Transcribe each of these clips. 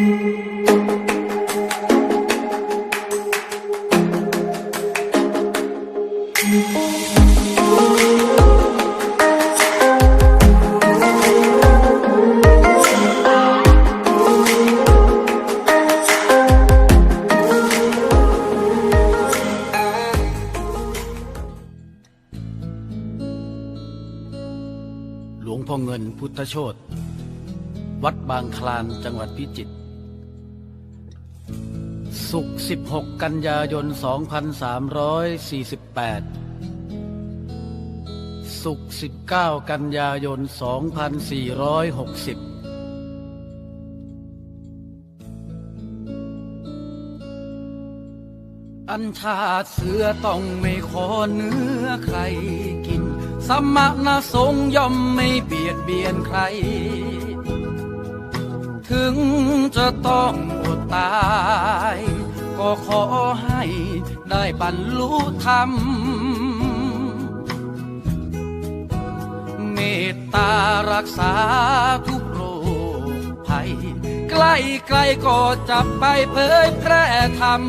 หลวงพ่อเงินพุทธโชตวัดบางคลานจังหวัดพิจิตร สุกร์16 กันยายน 2348 สุกร์19 กันยายน 2460อันชาติเสือต้องไม่ขอเนื้อใครกิน สมณสงย่อมไม่เบียดเบียนใคร ถึงจะต้องอดตาย ก็ขอให้ได้บรรลุธรรม เมตตารักษาทุกโรคภัย ใกล้ใกล้ก็จะไปเผยแพร่ธรรม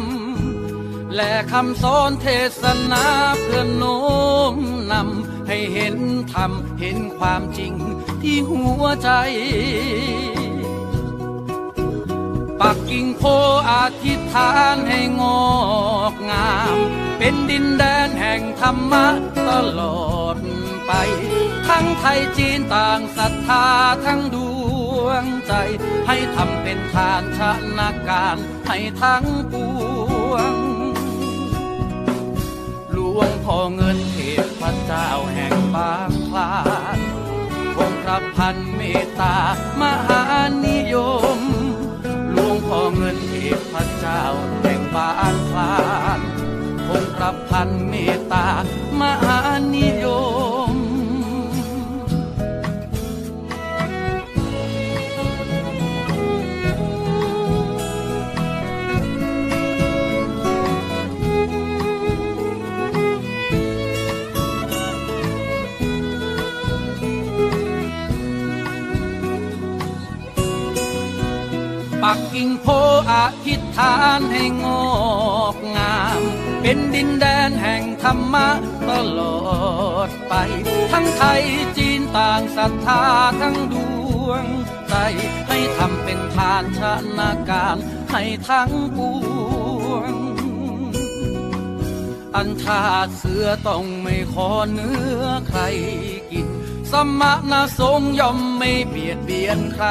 และคำสอนเทศนาเพื่อโน้มนำให้เห็นธรรม เห็นความจริงที่หัวใจ ปักกิ่งโพอธิษฐานให้งอกงาม เป็นดินแดนแห่งธรรมะตลอดไป ทั้งไทยจีนต่างศรัทธาทั้งดวงใจ ให้ทำเป็นทานชนาการให้ทั้งปวงหลวงพ่อเงินเทพเจ้าแห่งบางคลานคงพระพันเมตตา จ้าแห่งบานคลานคงพระพันเมตตามา ปักกิ่งโพอธิษฐานให้งอกงาม เป็นดินแดนแห่งธรรมะตลอดไป ทั้งไทยจีนต่างศรัทธาทั้งดวงใจให้ทำเป็นทานชนาการให้ทั้งปวง อันชาติเสือต้องไม่ขอเนื้อใครกิน สมณสงย่อมไม่เบียดเบียนใคร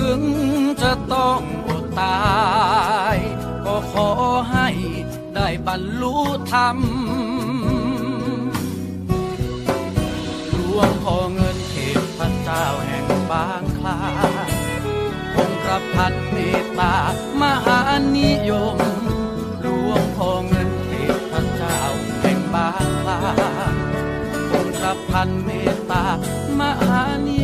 ถึงจะต้องอดตาย ก็ขอให้ได้บรรลุธรรมหลวงพ่อเงินเขตพระเจ้าแห่งบางคลาคงกระพัดเมตตามหานิยมหลวงพ่อเงินเขตพระเจ้าแห่งบางคลาคงกระพันเมตตามหานิ